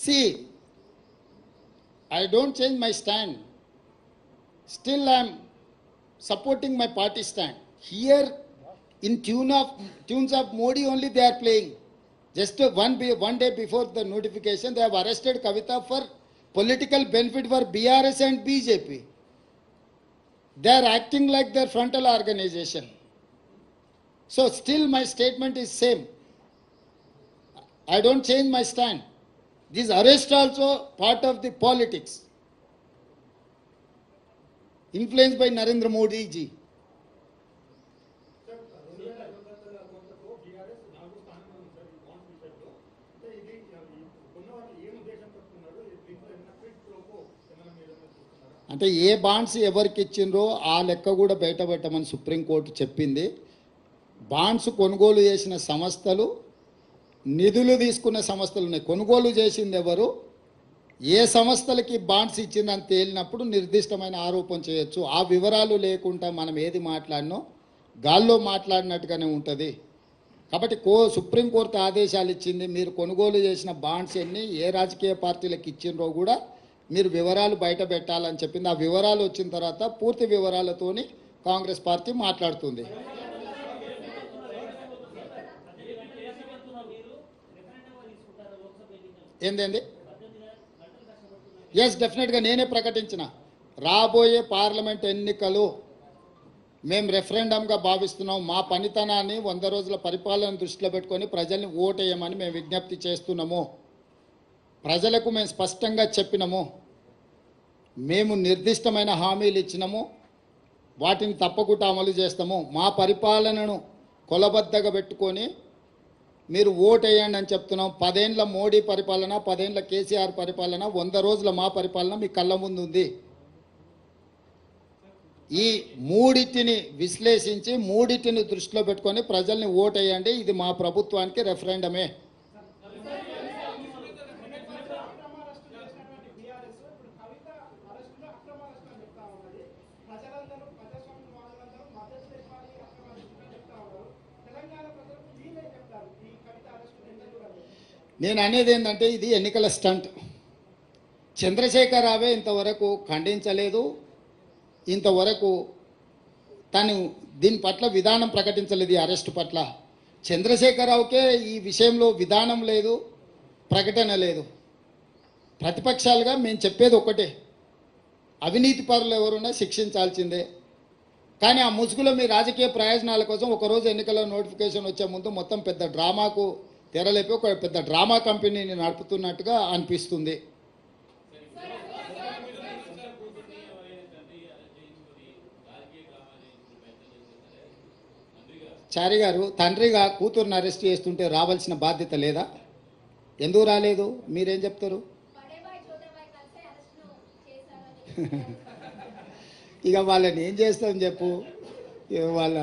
See, I don't change my stand. Still, I'm supporting my party stand. Here, in tune of tunes of Modi only they are playing. Just one one day before the notification, they have arrested Kavita for political benefit for BRS and BJP. They are acting like their frontal organization. So still my statement is same. I don't change my stand. This arrest also part of the politics influence by Narendra Modiji అంటే ఏ bonds ఎవరికి ఇచ్చిండ్రో ఆ లెక్క కూడా బయటపెట్టమని supreme court చెప్పింది. Bonds కొనుగోలు చేసిన సంస్థలు నిధులు తీసుకున్న సంస్థలు ఉన్నాయి కొనుగోలు చేసింది ఎవరు? ఏ సంస్థలకి బాండ్స్ ఇచ్చిందని తేలినప్పుడు నిర్దిష్టమైన ఆరోపణ చేయొచ్చు. ఆ వివరాలు లేకుండా మనం ఏది మాట్లాడినో గాల్లో మాట్లాడినట్టుగానే ఉంటుంది. కాబట్టి కో సుప్రీంకోర్టు ఆదేశాలు ఇచ్చింది మీరు కొనుగోలు చేసిన బాండ్స్ ఎన్ని ఏ రాజకీయ పార్టీలకు ఇచ్చిండ్రో కూడా మీరు వివరాలు బయట పెట్టాలని చెప్పింది. ఆ వివరాలు వచ్చిన తర్వాత పూర్తి వివరాలతోని కాంగ్రెస్ పార్టీ మాట్లాడుతుంది. ఏందండి? ఎస్ డెఫినెట్గా నేనే ప్రకటించిన. రాబోయే పార్లమెంట్ ఎన్నికలు మేము రెఫరెండంగా భావిస్తున్నాం. మా పనితనాన్ని వంద రోజుల పరిపాలన దృష్టిలో పెట్టుకొని ప్రజల్ని ఓటేయమని మేము విజ్ఞప్తి చేస్తున్నాము. ప్రజలకు మేము స్పష్టంగా చెప్పినము. మేము నిర్దిష్టమైన హామీలు ఇచ్చినాము. వాటిని తప్పకుండా అమలు చేస్తాము. మా పరిపాలనను కొలబద్దగా పెట్టుకొని మీరు ఓటేయండి అని చెప్తున్నాం. పదేండ్ల మోడీ పరిపాలన పదేండ్ల కేసీఆర్ పరిపాలన వంద రోజుల మా పరిపాలన మీ కళ్ళ ముందు ఉంది. ఈ మూడిటిని విశ్లేషించి మూడిటిని దృష్టిలో పెట్టుకొని ప్రజల్ని ఓటేయండి. ఇది మా ప్రభుత్వానికి రెఫరెండమే. ప్రజలందరూ వాళ్ళందరూ మద్దతు ఇవ్వాలి అక్రమ అరెస్టులు చెప్తా ఉన్నారు తెలంగాణ ప్రజలకు వీళ్ళే చెప్తారు ఈ కవిత అరెస్టు ఎందుకు కూడా నేను అనేది ఏంటంటే ఇది ఎన్నికల స్టంట్. చంద్రశేఖరరావే ఇంతవరకు ఖండించలేదు. ఇంతవరకు తను దీని పట్ల విధానం ప్రకటించలేదు ఈ అరెస్ట్ పట్ల. చంద్రశేఖరరావుకే ఈ విషయంలో విధానం లేదు ప్రకటన లేదు. ప్రతిపక్షాలుగా మేము చెప్పేది ఒకటే అవినీతి పరులు ఎవరున్నా శిక్షించాల్సిందే. కానీ ఆ ముసుగులో మీ రాజకీయ ప్రయోజనాల కోసం ఒకరోజు ఎన్నికల నోటిఫికేషన్ వచ్చే ముందు మొత్తం పెద్ద డ్రామాకు తెరలేపి ఒక పెద్ద డ్రామా కంపెనీని నడుపుతున్నట్టుగా అనిపిస్తుంది. చారి గారు తండ్రిగా కూతురుని అరెస్ట్ చేస్తుంటే రావాల్సిన బాధ్యత లేదా? ఎందుకు రాలేదు? మీరేం చెప్తారు? ఇక వాళ్ళని ఏం చేస్తాం చెప్పు? ఇక వాళ్ళ